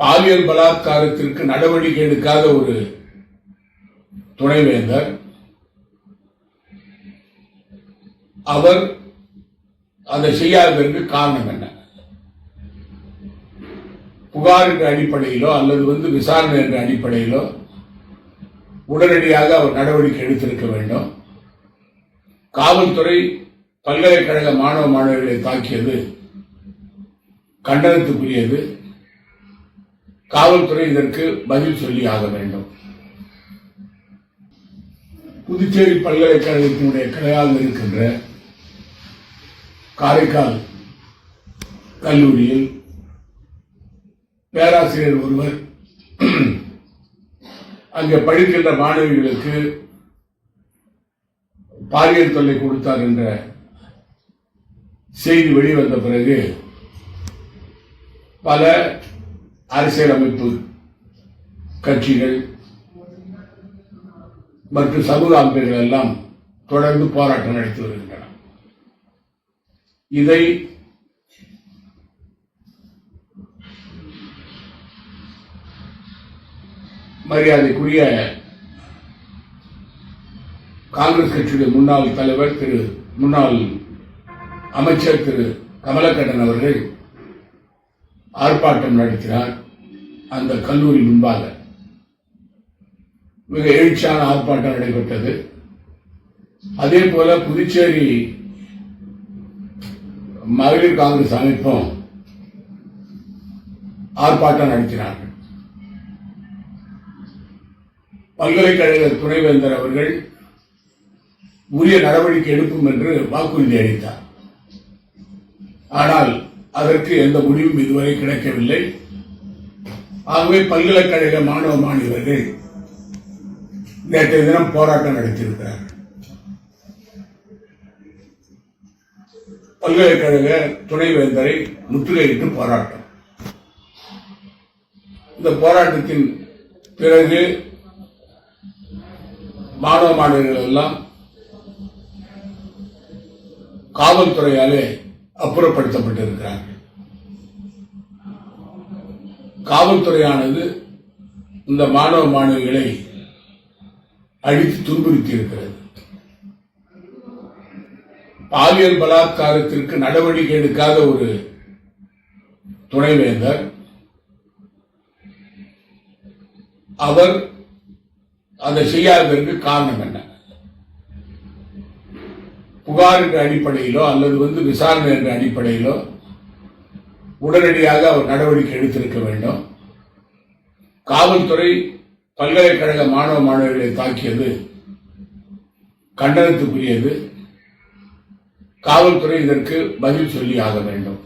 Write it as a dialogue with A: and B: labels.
A: பாலியல் பலாத்காரத்திற்கு நடவடிக்கை எடுக்காத ஒரு துணைவேந்தர். அவர் அதை செய்யாததற்கு காரணம் என்ன? புகார் என்ற அடிப்படையிலோ அல்லது வந்து விசாரணை என்ற அடிப்படையிலோ உடனடியாக அவர் நடவடிக்கை எடுத்திருக்க வேண்டும். காவல்துறை பல்கலைக்கழக மாணவ மாணவர்களை தாக்கியது கண்டனத்துக்குரியது. காவல்துறை இதற்கு பதில் சொல்லி ஆக வேண்டும். புதுச்சேரி பல்கலைக்கழகத்தினுடைய கிளையாக இருக்கின்ற காரைக்கால் கல்லூரியில் பேராசிரியர் ஒருவர் அங்கே படிக்கின்ற மாணவிகளுக்கு பாலியல் தொல்லை கொடுத்தார் என்ற செய்தி வெளிவந்த பிறகு பல அரசியலமைப்பு கட்சிகள் மற்றும் சமூக அமைப்புகள் எல்லாம் தொடர்ந்து போராட்டம் நடத்தி வருகின்றன. இதை மரியாதைக்குரிய காங்கிரஸ் கட்சியுடைய முன்னாள் தலைவர் திரு முன்னாள் அமைச்சர் திரு கமலக்கண்ணன் அவர்கள் ஆர்ப்பாட்டம் நடத்தினார் அந்த கல்லூரி முன்பாக. மிக எழுச்சியான ஆர்ப்பாட்டம் நடைபெற்றது. அதே போல புதுச்சேரி மகளிர் காங்கிரஸ் அமைப்பும் ஆர்ப்பாட்டம் நடத்தினார்கள். பல்கலைக்கழக துணைவேந்தர் அவர்கள் உரிய நடவடிக்கை எடுக்கும் என்று வாக்குறுதி அளித்தார். ஆனால் அதற்கு எந்த முடிவும் இதுவரை கிடைக்கவில்லை. ஆகவே பல்கலைக்கழக மாணவ மாணவர்கள் நேற்றைய தினம் போராட்டம் நடத்தியிருக்கிறார்கள் பல்கலைக்கழக துணைவேந்தரை முற்றுகையிட்டு போராட்டம். இந்த போராட்டத்தின் பிறகு மாணவ மாணவர்கள் எல்லாம் காவல்துறையாலே அப்புறப்படுத்தப்பட்டிருக்கிறார் காவல்துறையானது இந்த மாணவ மாணவிகளை அழித்து துன்புறுத்தி இருக்கிறது பாலியல் பலாத்காரத்திற்கு நடவடிக்கை எடுக்காத ஒரு துணைவேந்தர் அவர் அதை செய்யாததற்கு காரணம் என்ன? புகார் என்ற அடிப்படையிலோ அல்லது வந்து விசாரணை என்ற அடிப்படையிலோ உடனடியாக அவர் நடவடிக்கை எடுத்திருக்க வேண்டும். காவல்துறை பல்கலைக்கழக மாணவ மாணவர்களை தாக்கியது கண்டனத்துக்குரியது. காவல்துறை இதற்கு பதில் சொல்லி ஆக வேண்டும்.